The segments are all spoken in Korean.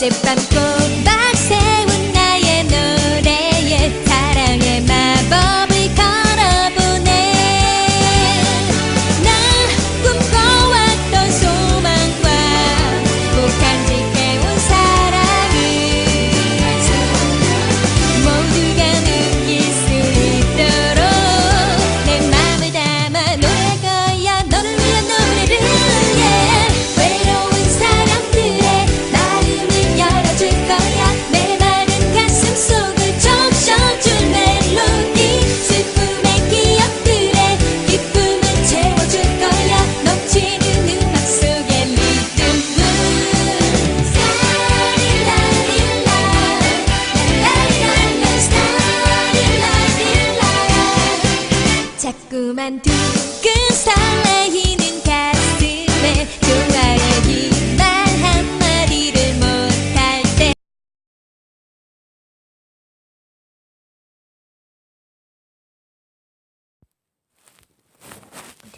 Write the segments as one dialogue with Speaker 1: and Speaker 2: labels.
Speaker 1: 어젯밤 꽃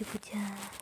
Speaker 2: 어디 보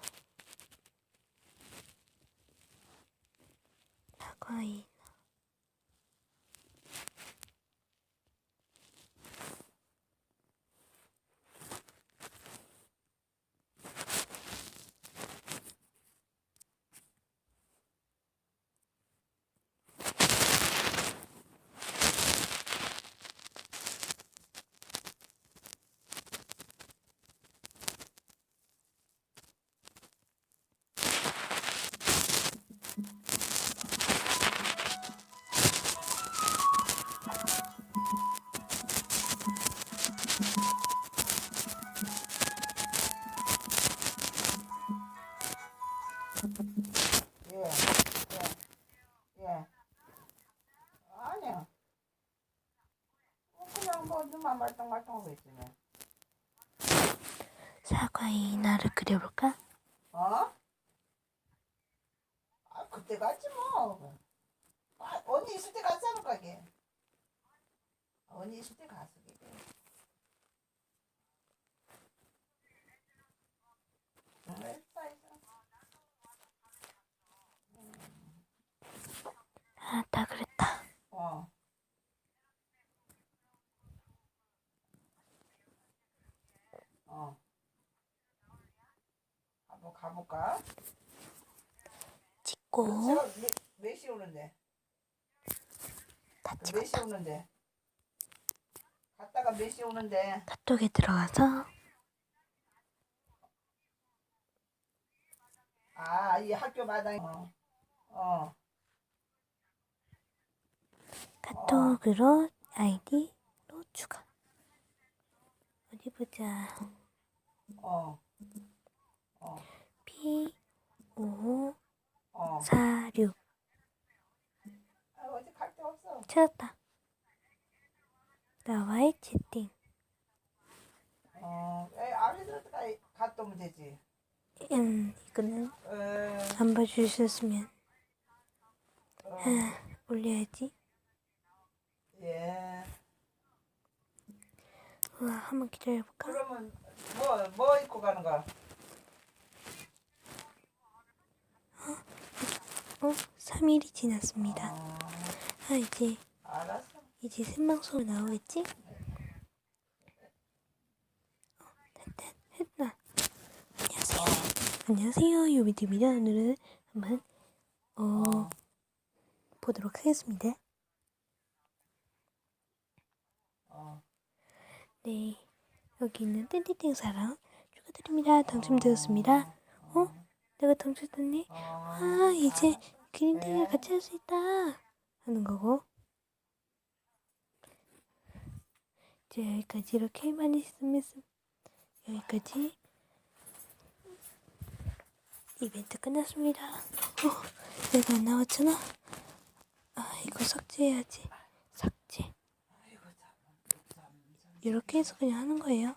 Speaker 3: 눈만 말똥말똥하고 뭐.
Speaker 2: 사과인 나를 그려볼까?
Speaker 3: 어? 아, 그때 갔지 뭐. 아, 언니 있을 때 않을까, 이게. 언니 있을 때 갔어, 이게. 응, 있어, 있어.
Speaker 2: 아, 다 그랬다.
Speaker 3: 어. 어. 한번 가볼까?
Speaker 2: 찍고
Speaker 3: 제가 몇, 몇 시에 오는데?
Speaker 2: 다
Speaker 3: 몇 시에
Speaker 2: 찍었다.
Speaker 3: 오는데? 갔다가 몇 시에 오는데?
Speaker 2: 카톡에 들어가서
Speaker 3: 아, 이 학교 마당에. 어. 어.
Speaker 2: 카톡으로 아이디로 추가. 어디 보자.
Speaker 3: 어. 어. 어.
Speaker 2: 4 6
Speaker 3: 아, 어디 갈데 없어.
Speaker 2: 찾았다. 나와의 채팅.
Speaker 3: 어. 갔다 오면 되지.
Speaker 2: 음, 이거는
Speaker 3: 에,
Speaker 2: 안 봐주셨으면
Speaker 3: 어.
Speaker 2: 아, 올려야지.
Speaker 3: 예.
Speaker 2: 우와, 한번 기다려볼까?
Speaker 3: 그러면 뭐, 뭐 입고 가는 거야?
Speaker 2: 어, 3일이 지났습니다.
Speaker 3: 어,
Speaker 2: 아, 이제. 이제 생방송 나오겠지? 어, 됐다, 했다. 안녕하세요. 안녕하세요. 유비입니다. 오늘은 한번 어,
Speaker 3: 어.
Speaker 2: 보도록 하겠습니다.
Speaker 3: 어.
Speaker 2: 네, 여기 있는 땡땡땡 사랑 축하드립니다. 당첨되었습니다. 어? 내가 당첨됐네?
Speaker 3: 어.
Speaker 2: 아, 이제 그린딩을 같이 할 수 있다 하는 거고. 이제 여기까지 이렇게 많이 있으면 여기까지 이벤트 끝났습니다. 어, 내가 안 나왔잖아. 아, 이거 삭제해야지. 삭제. 이렇게 해서 그냥 하는 거예요.